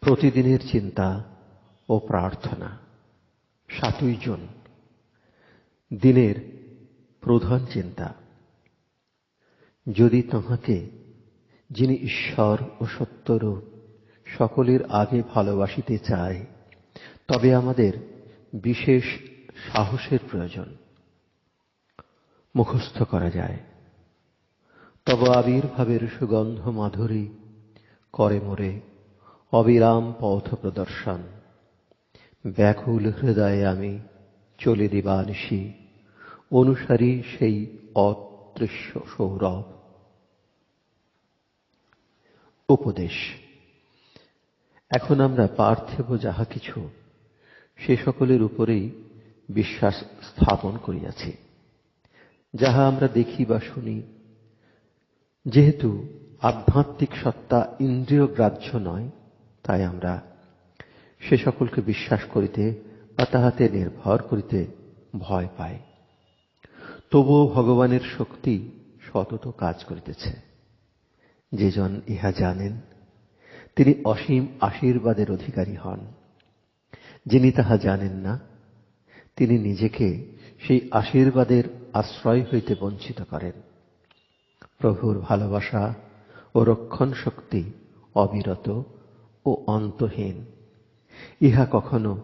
প্রতিদিনের চিন্তা ও প্রার্থনা। সাতই জুন। দিনের প্রধান চিন্তা। যদি তাঁহাকে, যিনি ঈশ্বর ও সত্যরূপ সকলের আগে ভালোবাসিতে চায়, তবে আমাদের বিশেষ সাহসের প্রয়োজন। মুখস্থ করা যায়। তব আবির্ভাবের সুগন্ধ মাধুরী করে মোরে। অবিরাম পথ প্রদর্শন। ব্যাকুল হৃদয়ে আমি চলে দিবানিশি, অনুসারী সেই অদৃশ্য সৌরভ। উপদেশ। এখন আমরা পার্থিব যাহা কিছু, সে সকলের উপরেই বিশ্বাস স্থাপন করিয়াছি। যাহা আমরা দেখি বা শুনি, যেহেতু আধ্যাত্মিক সত্তা ইন্দ্রিয় গ্রাহ্য নয় তাই আমরা সে সকলকে বিশ্বাস করিতে বা তাহাতে নির্ভর করিতে ভয় পাই। তবুও ভগবানের শক্তি সতত কাজ করিতেছে। যেজন ইহা জানেন, তিনি অসীম আশীর্বাদের অধিকারী হন। যিনি তাহা জানেন না, তিনি নিজেকে সেই আশীর্বাদের আশ্রয় হইতে বঞ্চিত করেন। প্রভুর ভালোবাসা ও রক্ষণ শক্তি অবিরত ও অন্তহীন, ইহা কখনো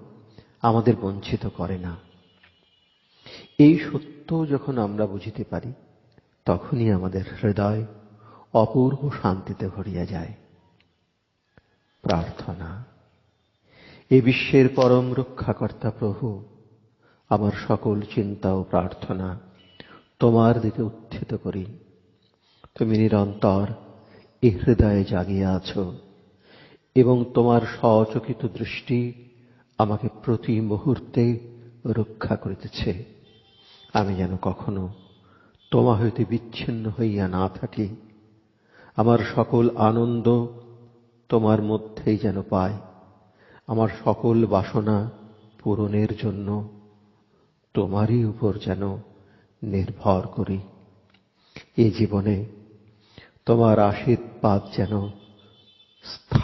আমাদের বঞ্চিত করে না। এই সত্য যখন আমরা বুঝিতে পারি, তখনই আমাদের হৃদয় অপূর্ব শান্তিতে ভরিয়া যায়। প্রার্থনা, এ বিশ্বের পরম রক্ষাকর্তা প্রভু, আমার সকল চিন্তা ও প্রার্থনা তোমার দিকে উত্থিত করি। তুমি নিরন্তর এ হৃদয়ে জাগিয়া আছো। এবং তোমার সচকিত দৃষ্টি আমাকে প্রতি মুহূর্তে রক্ষা করিতেছে। আমি যেন কখনো তোমা হইতে বিচ্ছিন্ন হইয়া না থাকি। আমার সকল আনন্দ তোমার মধ্যেই যেন পাই আমার সকল বাসনা পূরণের জন্য তোমারই উপর যেন নির্ভর করি। এ জীবনে তোমার আশীর্বাদ যেন ไท